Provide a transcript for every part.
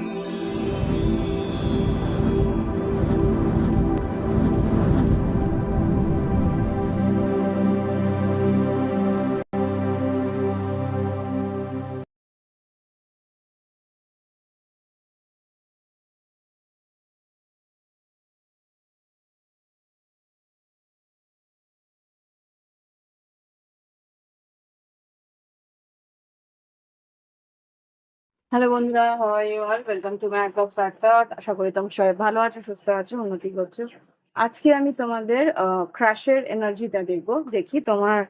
you. Hello বন্ধুরা you all welcome to my blog starter আশা করি তোমরা সবাই ভালো আছো, সুস্থ আছো, উন্নতি করছ। আজকে আমি তোমাদের ক্রাশের এনার্জিটা দেখব। দেখি তোমার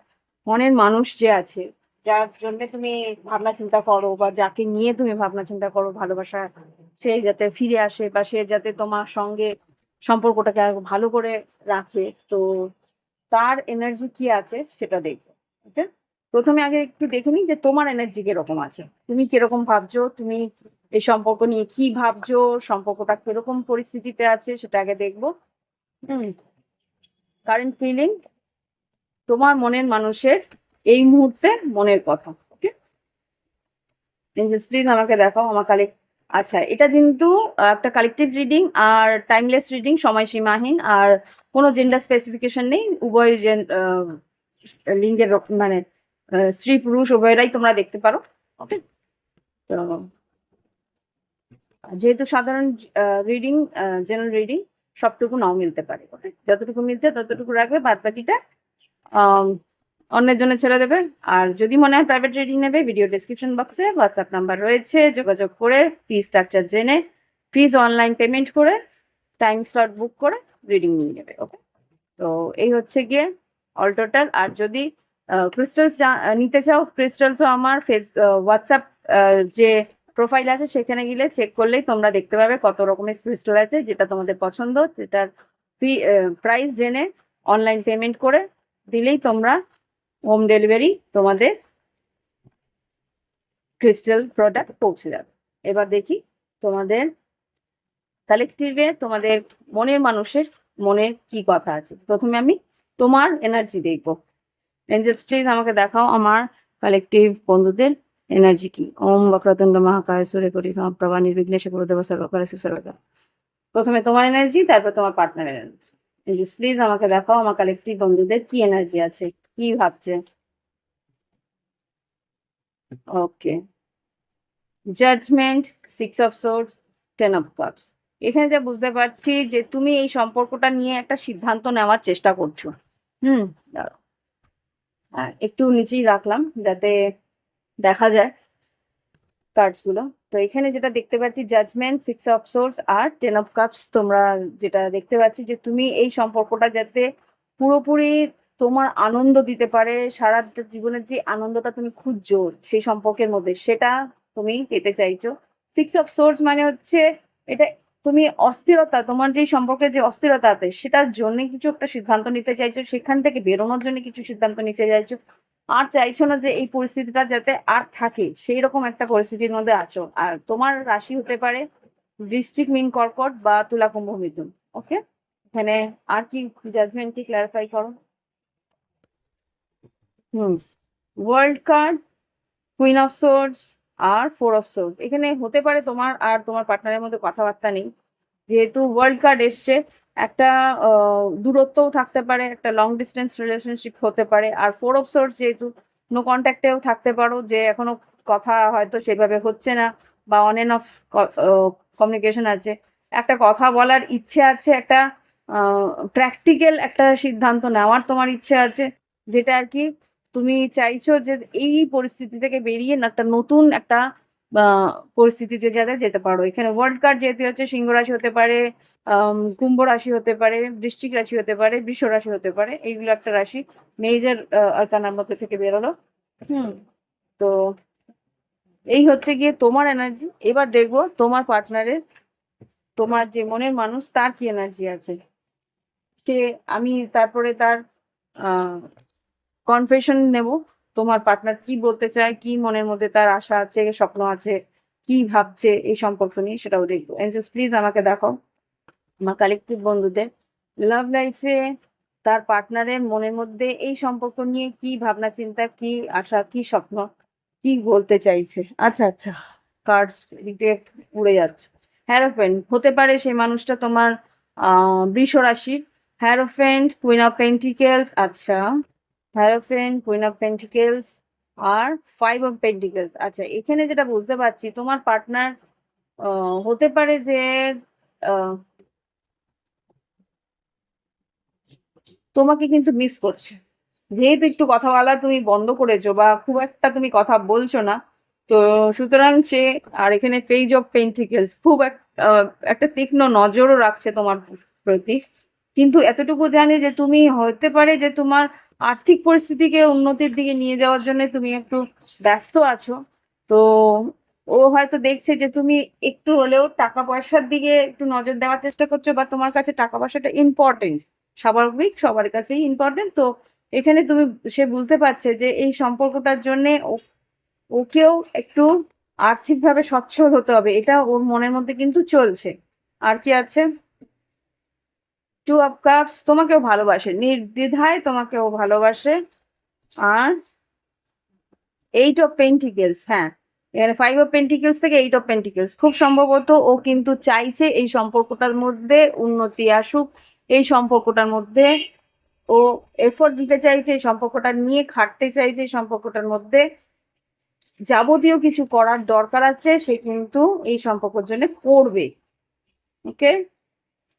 মনের মানুষ যে আছে, যার জন্য তুমি ভাবনা চিন্তা করো বা যাকে নিয়ে তুমি ভাবনা চিন্তা করো, ভালোবাসা, সে যাতে ফিরে আসে বা সে যাতে তোমার সঙ্গে সম্পর্কটাকে আরও ভালো করে রাখে। তো তার এনার্জি কি আছে সেটা দেখব। প্রথমে আগে একটু দেখে নিই যে তোমার এনার্জি কীরকম আছে। তুমি কীরকম ভাবছ? তুমি এই সম্পর্ক নিয়ে কি ভাবছ? সম্পর্কটা কীরকম পরিস্থিতিতে আছে সেটা আগে দেখব। হুম কারেন্ট ফিলিং তোমার মনের মানুষের এই মুহূর্তে মনের কথা ওকে প্লিজ আমাকে দেখাও, আমার কালেক্ট আচ্ছা এটা কিন্তু একটা কালেকটিভ রিডিং আর টাইমলেস রিডিং সময়সীমাহীন আর কোনো জেন্ডার স্পেসিফিকেশন নেই। উভয় লিঙ্গের মানে স্ত্রী পুরুষ উভয়রাই তোমরা দেখতে পারো। ওকে তো যেহেতু সাধারণ রিডিং জেনারেল রিডিং সবটুকু নাও মিলতে পারে। ওকে যতটুকু মিলছে ততটুকু রাখবে বাদ বাকিটা অন্যের জন্য ছেড়ে দেবে। আর যদি মনে হয় প্রাইভেট রিডিং নেবে ভিডিও ডিসক্রিপশন বক্সে হোয়াটসঅ্যাপ নাম্বার রয়েছে যোগাযোগ করে ফি স্ট্রাকচার জেনে ফিজ অনলাইন পেমেন্ট করে টাইম স্লট বুক করে রিডিং নিয়ে নেবে। ওকে তো এই হচ্ছে গিয়ে অল টোটাল আর যদি ক্রিস্টালস নিতে চাও ক্রিস্টালসও আমার ফেস হোয়াটসঅ্যাপ যে প্রোফাইল আছে সেখানে গেলে চেক করলেই তোমরা দেখতে পাবে কত রকমের ক্রিস্টাল আছে যেটা তোমাদের পছন্দ, যেটার ফি প্রাইস জেনে অনলাইন পেমেন্ট করে দিলেই তোমরা হোম ডেলিভারি তোমাদের ক্রিস্টাল প্রোডাক্ট পৌঁছে যাবে। এবার দেখি তোমাদের কালেকটিভে তোমাদের মনের মানুষের মনের কি কথা আছে। প্রথমে আমি তোমার এনার্জি দেখব। এঞ্জেলস প্লিজ আমাকে দেখাও আমার কালেকটিভ বন্ধুদের এনার্জি কি। ওম বক্রতুণ্ড মহাকায় সুরে কোটি সমপ্রভা নির্বিঘ্নেশ গুরুদেব সর্বকার সর্বদা প্রথমে তোমার এনার্জি তারপর তোমার পার্টনার এনার্জি এঞ্জেলস প্লিজ আমাকে দেখাও আমার কালেকটিভ বন্ধুদের কি এনার্জি আছে, কি ভাবছে। Okay judgement six of swords ten of cups এখানে যা বুঝতে পারছি যে তুমি এই সম্পর্কটা নিয়ে একটা সিদ্ধান্ত নেওয়ার চেষ্টা করছ। হুম, দাঁড়াও। হ্যাঁ একটু নিচেই রাখলাম যাতে দেখা যায় কার্ডসগুলো। তো এখানে যেটা দেখতে পাচ্ছি জাজমেন্ট সিক্স অফ সোর্স আর টেন অফ কাপস তোমরা যেটা দেখতে পাচ্ছি যে তুমি এই সম্পর্কটা যাতে পুরোপুরি তোমার আনন্দ দিতে পারে, সারা জীবনের যে আনন্দটা তুমি খুঁজছো সেই সম্পর্কের মধ্যে, সেটা তুমি পেতে চাইছো। সিক্স অফ সোর্স মানে হচ্ছে এটা তুমি অস্থিরতা, তোমার যে সম্পর্কে যে অস্থিরতা আছে সেটার জন্য কিছু একটা সিদ্ধান্ত নিতে চাইছো, সেখান থেকে বেরোনোর জন্য কিছু সিদ্ধান্ত নিতে চাইছো। আর চাইছো না যে এই পরিস্থিতিটা যাতে আর থাকে সেই রকম একটা পরিস্থিতির মধ্যে আছো। আর তোমার রাশি হতে পারে বৃশ্চিক, মিন, কর্কট বা তুলা, কুম্ভ, মিথুন ওকে এখানে আর কি জাজমেন্ট কি ক্লারিফাই করো? হুম world card queen of swords R four of swords এখানে হতে পারে তোমার আর তোমার পার্টনারের মধ্যে কথাবার্তা নেই। যেহেতু ওয়ার্ল্ড কার্ড এসছে, একটা দূরত্বও থাকতে পারে, একটা লং ডিস্টেন্স রিলেশনশিপ হতে পারে। আর ফোর অফ সোর্স যেহেতু নো কন্ট্যাক্টেও থাকতে পারো, যে এখনও কথা হয়তো সেভাবে হচ্ছে না বা অন এন্ড অফ কমিউনিকেশন আছে। একটা কথা বলার ইচ্ছে আছে, একটা প্র্যাকটিক্যাল একটা সিদ্ধান্ত নেওয়ার তোমার ইচ্ছে আছে, যেটা আর কি তুমি চাইছো যে এই পরিস্থিতি থেকে বেরিয়ে একটা নতুন একটা পরিস্থিতিতে যাতে যেতে পারো। এখানে ওয়ার্ল্ড কার্ড যেহেতু হচ্ছে সিংহ রাশি হতে পারে কুম্ভ রাশি হতে পারে, বৃশ্চিক রাশি হতে পারে, বৃষ রাশি হতে পারে, এইগুলো একটা রাশি মেজর আরকানার মধ্যে থেকে বেরোলো। হুম, তো এই হচ্ছে গিয়ে তোমার এনার্জি এবার দেখব তোমার পার্টনারের তোমার যে মনের মানুষ, তার কি এনার্জি আছে? সে, আমি তারপরে তার কনফেশন নেব। তোমার পার্টনার কি বলতে চায়, কি মনের মধ্যে তার আশা আছে, স্বপ্ন আছে, কি ভাবছে এই সম্পর্ক নিয়ে সেটাও দেখব। এনজেস প্লিজ আমাকে দেখাও আমার কালেকটিভ বন্ধুদের। লাভ লাইফে তার পার্টনারের মনের মধ্যে এই সম্পর্ক নিয়ে কি ভাবনা, চিন্তা, কি আশা, কি স্বপ্ন, কি বলতে চাইছে? আচ্ছা আচ্ছা কার্ডস উড়ে যাচ্ছে। হ্যারোফেন্ট হতে পারে সেই মানুষটা তোমার বৃষ রাশির হ্যারোফেন্ট কুইন অফ পেন্টিকেলস আচ্ছা। হ্যারোফেন্ট কুইন অফ পেন্টিকেলস আর ফাইভ অফ পেন্টিকেলস আচ্ছা এখানে যেটা বুঝতে পারছি, তোমার পার্টনার হতে পারে যে তোমাকে কিন্তু মিস করছে। যেহেতু একটু কথা বলা তুমি বন্ধ করেছ বা খুব একটা তুমি কথা বলছো না, তো সুতরাং সে, আর এখানে পেজ অফ পেন্টিকেলস খুব একটা তীক্ষ্ণ নজরও রাখছে তোমার প্রতি। কিন্তু এতটুকু জানে যে তুমি হতে পারে যে তোমার আর্থিক পরিস্থিতিকে উন্নতির দিকে নিয়ে যাওয়ার জন্য তুমি একটু ব্যস্ত আছো। তো ও হয়তো দেখছে যে তুমি একটু হলেও টাকা পয়সার দিকে একটু নজর দেওয়ার চেষ্টা করছ বা তোমার কাছে টাকা পয়সাটা ইম্পর্টেন্ট স্বাভাবিক সবার কাছেই ইম্পর্টেন্ট তো এখানে তুমি, সে বুঝতে পারছে যে এই সম্পর্কটার জন্য ওকেও একটু আর্থিকভাবে সচ্ছল হতে হবে। এটা ওর মনের মধ্যে কিন্তু চলছে। আর কি আছে? টু অফ কাপস তোমাকেও ভালোবাসে, নির্দ্বিধায় তোমাকেও ভালোবাসে। আর এইট অফ পেন্টিকেলস হ্যাঁ। এখানে ফাইভ অফ পেন্টিকেলস থেকে এইট অফ পেন্টিকেলস খুব সম্ভবত ও কিন্তু চাইছে এই সম্পর্কটার মধ্যে উন্নতি আসুক, এই সম্পর্কটার মধ্যে ও এফোর্ট দিতে চাইছে, এই সম্পর্কটা নিয়ে খাটতে চাইছে, এই সম্পর্কটার মধ্যে যাবতীয় কিছু করার দরকার আছে, সে কিন্তু এই সম্পর্কের জন্য করবে। ওকে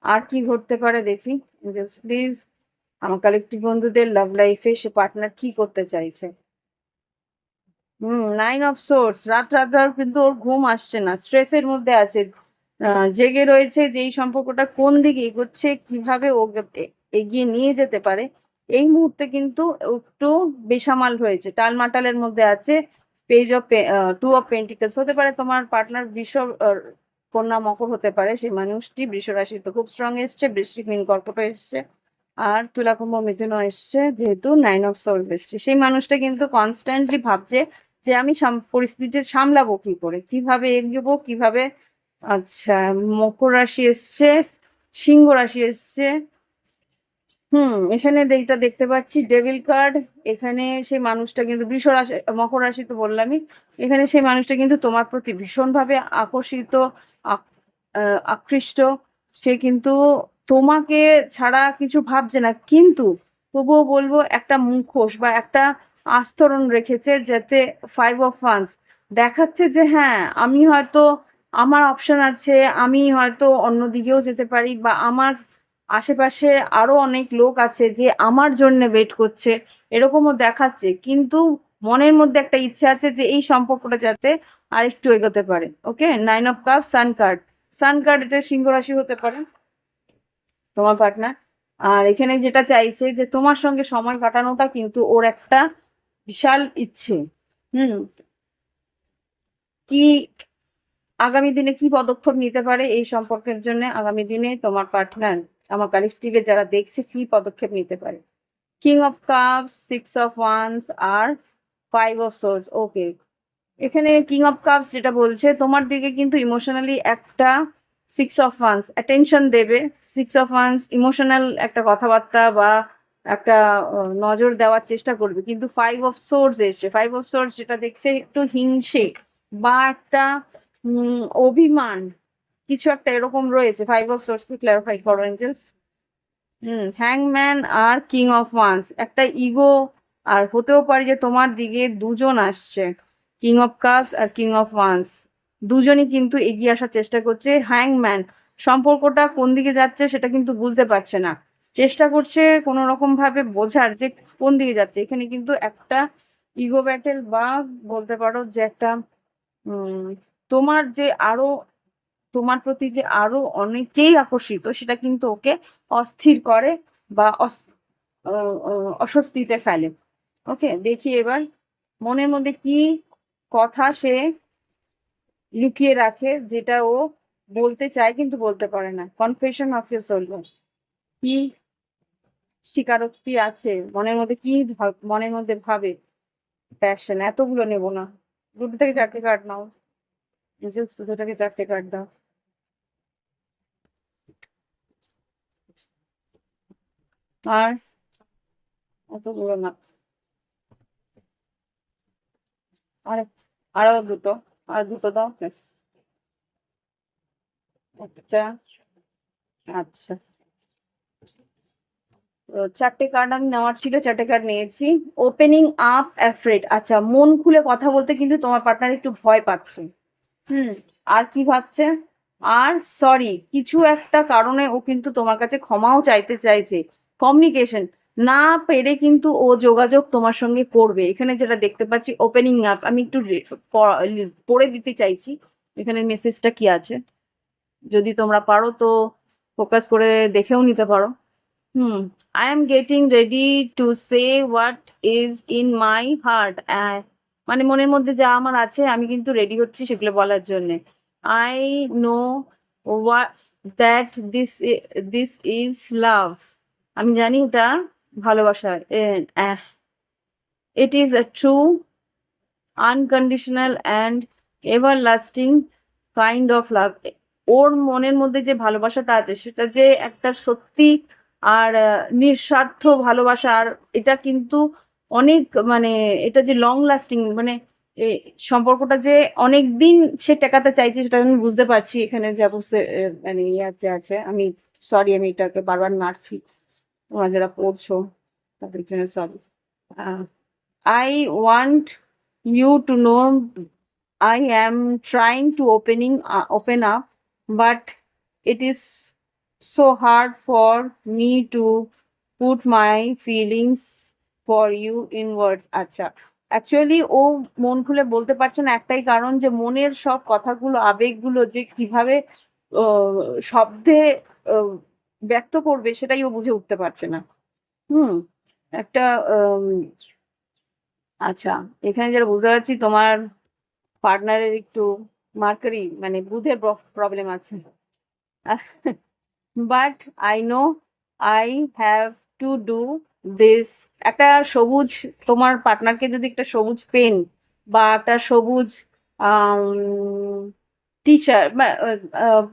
আর কি ঘটতে পারে দেখি। প্লিজ আমার কালেক্টিভ বন্ধুদের লাভ লাইফে সে পার্টনার কি করতে চাইছে? হুম নাইন অফ সোর্স রাত রাত ধর কিন্তু ওর ঘুম আসছে না। স্ট্রেসের মধ্যে আছে। জেগে রয়েছে যে এই সম্পর্কটা কোন দিকে এগোচ্ছে কীভাবে ও এগিয়ে নিয়ে যেতে পারে। এই মুহূর্তে কিন্তু একটু বেসামাল হয়েছে। টালমাটালের মধ্যে আছে। Page of two of pentacles হতে পারে তোমার পার্টনার আহ, কন্যা মকর হতে পারে, সেই মানুষটি বৃষ রাশি তো খুব স্ট্রং এসছে বৃষ্টি মিন কর্কট এসছে, আর তুলা কুম্ভ মিথুনও এসছে, যেহেতু নাইন অফ সোল এসছে। সেই মানুষটা কিন্তু কনস্ট্যান্টলি ভাবছে যে আমি সাম- পরিস্থিতি সামলাবো কি করে, কীভাবে এগোবো কীভাবে আচ্ছা মকর রাশি এসছে, সিংহ রাশি এসছে হুম, এখানে এইটা দেখতে পাচ্ছি ডেভিল কার্ড এখানে সেই মানুষটা কিন্তু বৃষ রাশি মকর রাশি তো বললামই, এখানে সেই মানুষটা কিন্তু তোমার প্রতি ভীষণভাবে আকর্ষিত, আক- আকৃষ্ট, সে কিন্তু তোমাকে ছাড়া কিছু ভাবছে না, কিন্তু তবুও বলব একটা মুখোশ বা একটা আস্তরণ রেখেছে যাতে ফাইভ অফ ওয়ান্স দেখাচ্ছে যে হ্যাঁ আমি হয়তো আমার অপশন আছে, আমি হয়তো অন্যদিকেও যেতে পারি বা আমার আশেপাশে আরও অনেক লোক আছে যে আমার জন্য ওয়েট করছে, এরকমও দেখাচ্ছে। কিন্তু মনের মধ্যে একটা ইচ্ছে আছে যে এই সম্পর্কটা যাতে আরেকটু এগোতে পারে। Okay nine of cup sun card sun card এটা সিংহ রাশি হতে পারে। তোমার পার্টনার আর এখানে যেটা চাইছে যে তোমার সঙ্গে সময় কাটানোটা কিন্তু ওর একটা বিশাল ইচ্ছে। হুম। কি আগামী দিনে কি পদক্ষেপ নিতে পারে এই সম্পর্কের জন্য আগামী দিনে তোমার পার্টনার আমার কালেক্টিভে যারা দেখছে কি পদক্ষেপ নিতে পারে। King of cups six of wands R five of swords okay এখানে কিং অফ কাপস যেটা বলছে, তোমার দিকে কিন্তু ইমোশনালি একটা সিক্স অফ ওয়ান্স অ্যাটেনশন দেবে। সিক্স অফ ওয়ান্স ইমোশনাল একটা কথাবার্তা বা একটা নজর দেওয়ার চেষ্টা করবে। কিন্তু ফাইভ অফ সোর্স এসছে। ফাইভ অফ সোর্স যেটা দেখছে একটু হিংসে বা একটা অভিমান কিছু একটা এরকম রয়েছে। ফাইভ অফ সোর্স কি ক্লারিফাই করো এঞ্জেলস হুম হ্যাংম্যান আর কিং অফ ওয়ান্স একটা ইগো আর হতেও পারে যে তোমার দিকে দুজন আসছে। কিং অফ কাপস আর কিং অফ ওয়ান্স দুজনই কিন্তু এগিয়ে আসার চেষ্টা করছে হ্যাংম্যান সম্পর্কটা কোন দিকে যাচ্ছে সেটা কিন্তু বুঝতে পারছে না। চেষ্টা করছে কোনো রকম ভাবে বোঝার যে কোন দিকে যাচ্ছে। এখানে কিন্তু একটা ইগো ব্যাটেল বা বলতে পারো যে একটা তোমার যে আরও তোমার প্রতি যে আরও অনেকেই আকর্ষিত, সেটা কিন্তু ওকে অস্থির করে বা অস্বস্তিতে ফেলে। ওকে, দেখি এবার মনের মধ্যে কি কথা সে লুকিয়ে রাখে যেটা ও বলতে চায় কিন্তু বলতে পারে না। কনফেশন অফ ইউর সোল কি স্বীকারোক্তি আছে? মনের মধ্যে কি মনের মধ্যে ভাবে? প্যাশন এতগুলো নেব না। দুটো থেকে চারটে কার্ড নাও। জাস্ট দুটো থেকে চারটে কার্ড দাও। আর এতগুলো না আর আরও দুটো আর দুটো দাও ব্যাস একটা আচ্ছা চারটে কার্ড আমি নেওয়ার ছিল, চারটে কার্ড নিয়েছি। ওপেনিং আপ অ্যাফ্রেড আচ্ছা মন খুলে কথা বলতে কিন্তু তোমার পার্টনার একটু ভয় পাচ্ছে। হুম, আর কি ভাবছে? আর সরি কিছু একটা কারণে ও কিন্তু তোমার কাছে ক্ষমাও চাইতে চাইছে। কমিউনিকেশন না পেরে কিন্তু ও যোগাযোগ তোমার সঙ্গে করবে। এখানে যেটা দেখতে পাচ্ছি ওপেনিং আপ আমি একটু পড়ে দিতে চাইছি। এখানে মেসেজটা কি আছে? যদি তোমরা পারো তো ফোকাস করে দেখেও নিতে পারো। হুম I am getting ready to say what is in my heart মানে মনের মধ্যে যা আমার আছে, আমি কিন্তু রেডি হচ্ছি সেগুলো বলার জন্যে। I know what that this this is love আমি জানি এটা ভালোবাসা it is a true unconditional and everlasting kind of love ওর মনের মধ্যে যে ভালোবাসাটা আছে, সেটা যে একটা সত্যি আর নিঃস্বার্থ ভালোবাসা, আর এটা কিন্তু অনেক মানে এটা যে লং লাস্টিং মানে সম্পর্কটা যে অনেক দিন সে টেকাতে চাইছে, সেটা আমি বুঝতে পারছি এখানে যা বুঝতে মানে ইয়াতে আছে। আমি সরি আমি এটাকে বারবার মারছি। তোমরা যারা পড়ছো, তাদের জন্য sorry I want you to know I am trying to opening open up but it it so hard for me to put my feelings for you in words আচ্ছা অ্যাকচুয়ালি ও মন খুলে বলতে পারছে না একটাই কারণ যে মনের সব কথাগুলো, আবেগগুলো যে কীভাবে শব্দে ব্যক্ত করবে সেটাই ও বুঝে উঠতে পারছে না। হুম, একটা আচ্ছা এখানে যেটা বুঝতে পারছি তোমার পার্টনারের একটু মার্কারি মানে বুধের প্রবলেম আছে। But I know, I have to do this, একটা সবুজ, তোমার পার্টনারকে যদি একটা সবুজ পেন বা একটা সবুজ টি শার্ট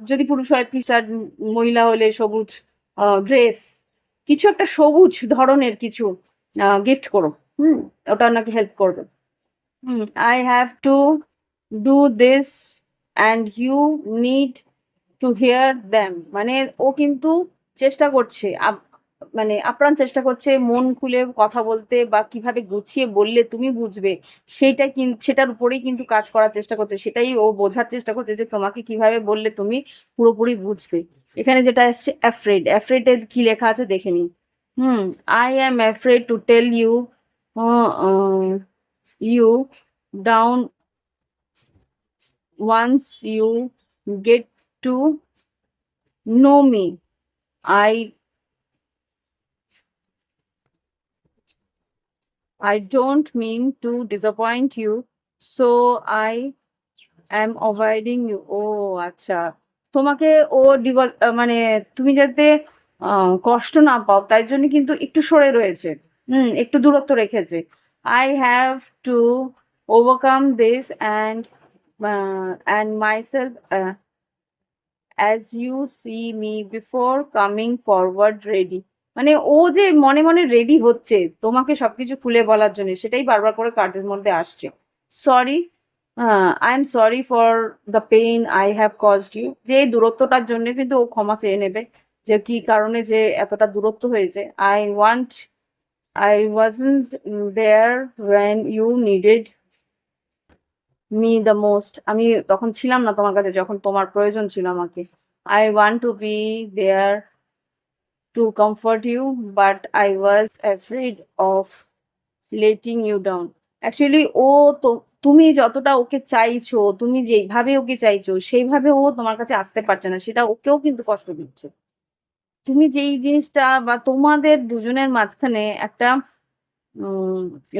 যদি পুরুষ হয় টি শার্ট মহিলা হলে সবুজ ড্রেস কিছু একটা সবুজ ধরনের কিছু গিফট করো হুম ওটা ওনাকে হেল্প করবে। হুম। I have to do this and you need to hear them মানে ও কিন্তু চেষ্টা করছে মানে আপ্রাণ চেষ্টা করছে, মন খুলে কথা বলতে বা কীভাবে গুছিয়ে বললে তুমি বুঝবে, সেইটা কিন্তু সেটার উপরেই কিন্তু কাজ করার চেষ্টা করছে। সেটাই ও বোঝার চেষ্টা করছে যে তোমাকে কীভাবে বললে তুমি পুরোপুরি বুঝবে। এখানে যেটা এসছে অ্যাফ্রেড অ্যাফ্রেডের কি লেখা আছে দেখে নিন হুম I am afraid to tell you you down once you get to know me i i don't mean to disappoint you so i am avoiding you ও আচ্ছা তোমাকে ও মানে তুমি যাতে কষ্ট না পাও তাই জন্য কিন্তু একটু সরে রয়েছে হুম একটু দূরত্ব রেখেছে I have to overcome this and uh, and myself uh, as you see me before coming forward ready মানে ও যে মনে মনে রেডি হচ্ছে তোমাকে সবকিছু খুলে বলার জন্য, সেটাই বারবার করে কার্ডের মধ্যে আসছে। Sorry I am sorry for the pain I have caused you যে এই দূরত্বটার জন্য কিন্তু ও ক্ষমা চেয়ে নেবে, যে কি কারণে যে এতটা দূরত্ব হয়েছে। I want I wasn't there when you needed me the most আমি তখন ছিলাম না তোমার কাছে, যখন তোমার প্রয়োজন ছিল আমাকে। I want to be there to comfort you but I was afraid of letting you down actually ও তো, তুমি যতটা ওকে চাইছো, তুমি যেইভাবে ওকে চাইছো, সেইভাবে ও তোমার কাছে আসতে পারছে না, সেটা ওকেও কিন্তু কষ্ট দিচ্ছে। তুমি যেই জিনিসটা বা তোমাদের দুজনের মাঝখানে একটা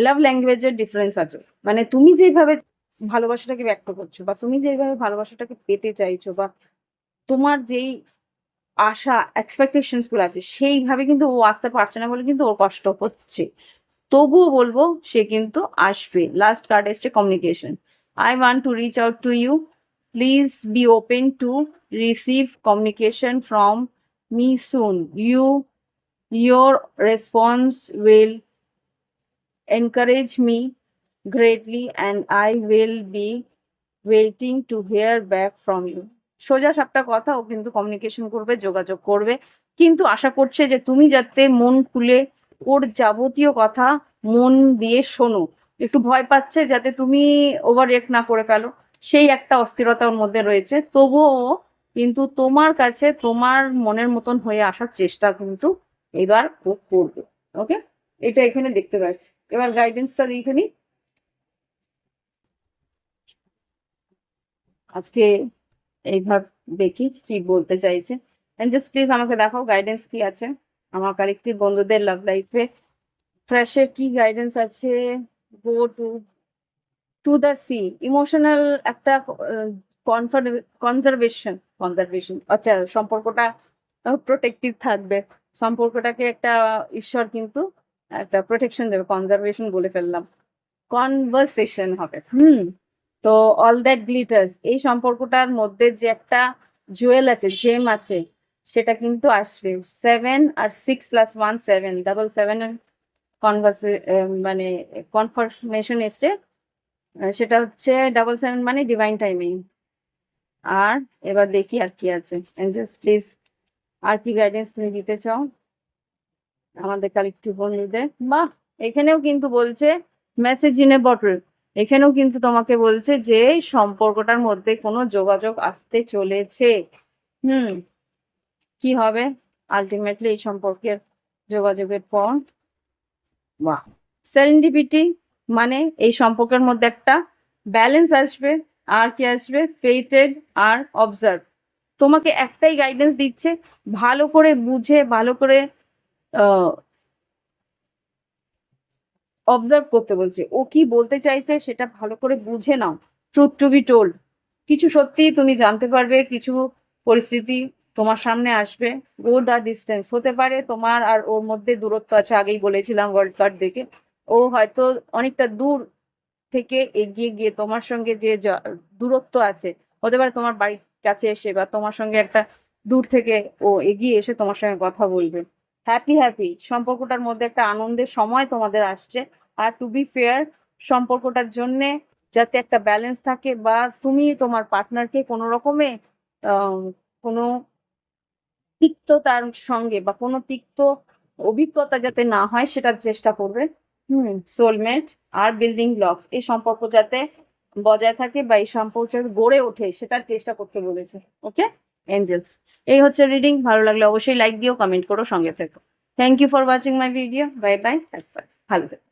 লাভ ল্যাঙ্গুয়েজের ডিফারেন্স আছে। মানে তুমি যেইভাবে ভালোবাসাটাকে ব্যক্ত করছ বা তুমি যেইভাবে ভালোবাসাটাকে পেতে চাইছো বা তোমার যেই আশা এক্সপেকটেশনসগুলো আছে, সেইভাবে কিন্তু ও আসতে পারছে না বলে কিন্তু ওর কষ্ট হচ্ছে। তবুও বলব, সে কিন্তু আসবে। লাস্ট কার্ড এসছে communication I want to reach out to you please be open to receive communication from me soon you your response will encourage me greatly and I will be waiting to hear back from you সোজা সাপটা কথা ও কিন্তু communication করবে, যোগাযোগ করবে। কিন্তু আশা করছে যে তুমি যাতে মন খুলে ওর যাবতীয় কথা মন দিয়ে শোনো। একটু ভয় পাচ্ছে যাতে তুমি ওভার রিয়েক্ট না করে ফেলো। সেই একটা অস্থিরতা ওর মধ্যে রয়েছে। তবুও কিন্তু তোমার কাছে তোমার মনের মতন হয়ে আসার চেষ্টা কিন্তু এবার ও করবে। ওকে এটা এখানে দেখতে পাচ্ছি। এবার গাইডেন্সটা নি। আজকে এইভাবে দেখি কি বলতে চাইছে। জাস্ট প্লিজ আমাকে দেখাও গাইডেন্স কি আছে। আমার কালেক্টিভ বন্ধুদের লাভ লাইফে ফ্রেশের কি গাইডেন্স আছে? Go to to the sea emotional একটা কনজারভেশন কনজারভেশন আচ্ছা সম্পর্কটা প্রোটেক্টিভ থাকবে। সম্পর্কটাকে একটা ঈশ্বর কিন্তু একটা প্রোটেকশন দেবে। কনজারভেশন বলে ফেললাম। কনভারসেশন হবে। হুম। তো অল দ্যাট গ্লিটার্স এই সম্পর্কটার মধ্যে যে একটা জুয়েল আছে জেম আছে, সেটা কিন্তু আসবে। সেভেন আর six plus one seven double seven কনভার্সে মানে কনফার্মেশন এসছে। সেটা হচ্ছে ডাবল সেভেন মানে ডিভাইন টাইমিং আর এবার দেখি আর কি আছে। জাস্ট প্লিজ আর কি গাইডেন্স তুমি দিতে চাও? আমাদের কালেক্টিভ বন্ধুদের। বাহ! এখানেও কিন্তু বলছে মেসেজ ইন এ বটল এখানেও কিন্তু তোমাকে বলছে যে সম্পর্কটার মধ্যে কোনো যোগাযোগ আসতে চলেছে। হুম কি হবে আলটিমেটলি এই সম্পর্কের যোগাযোগের পর? বাহ। সেরেন্ডিপিটি মানে এই সম্পর্কের মধ্যে একটা ব্যালেন্স আসবে আর কি আসবে? ফেটেড আর অবজার্ভ তোমাকে একটাই গাইডেন্স দিচ্ছে ভালো করে বুঝে ভালো করে অবজার্ভ করতে বলছে। ও কি বলতে চাইছে সেটা ভালো করে বুঝে নাও। ট্রুথ টু বি টোল্ড কিছু সত্যি তুমি জানতে পারবে, কিছু পরিস্থিতি তোমার সামনে আসবে। গো দ্য ডিস্টেন্স হতে পারে তোমার আর ওর মধ্যে দূরত্ব আছে, আগেই বলেছিলাম ওয়ার্ল্ড কাপ দেখে। ও হয়তো অনেকটা দূর থেকে এগিয়ে গিয়ে তোমার সঙ্গে যে যা- দূরত্ব আছে, হতে পারে তোমার বাড়ির কাছে এসে বা তোমার সঙ্গে একটা দূর থেকে ও এগিয়ে এসে তোমার সঙ্গে কথা বলবে। হ্যাপি হ্যাপি সম্পর্কটার মধ্যে একটা আনন্দের সময় তোমাদের আসছে। আর টু বি ফেয়ার সম্পর্কটার জন্যে যাতে একটা ব্যালেন্স থাকে বা তুমি তোমার পার্টনারকে কোনো রকমে কোনো তিক্ততার সঙ্গে বা কোনো তিক্ত অভিজ্ঞতা যাতে না হয় সেটার চেষ্টা করবে। হুম সোলমেট আর বিল্ডিং ব্লকস এই সম্পর্ক যাতে বজায় থাকে বা এই সম্পর্ক গড়ে ওঠে সেটার চেষ্টা করতে বলেছে। ওকে এঞ্জেলস এই হচ্ছে রিডিং ভালো লাগলে অবশ্যই লাইক দিও কমেন্ট করো, সঙ্গে থেকো। Thank you for watching my video bye bye ভালো থেকো।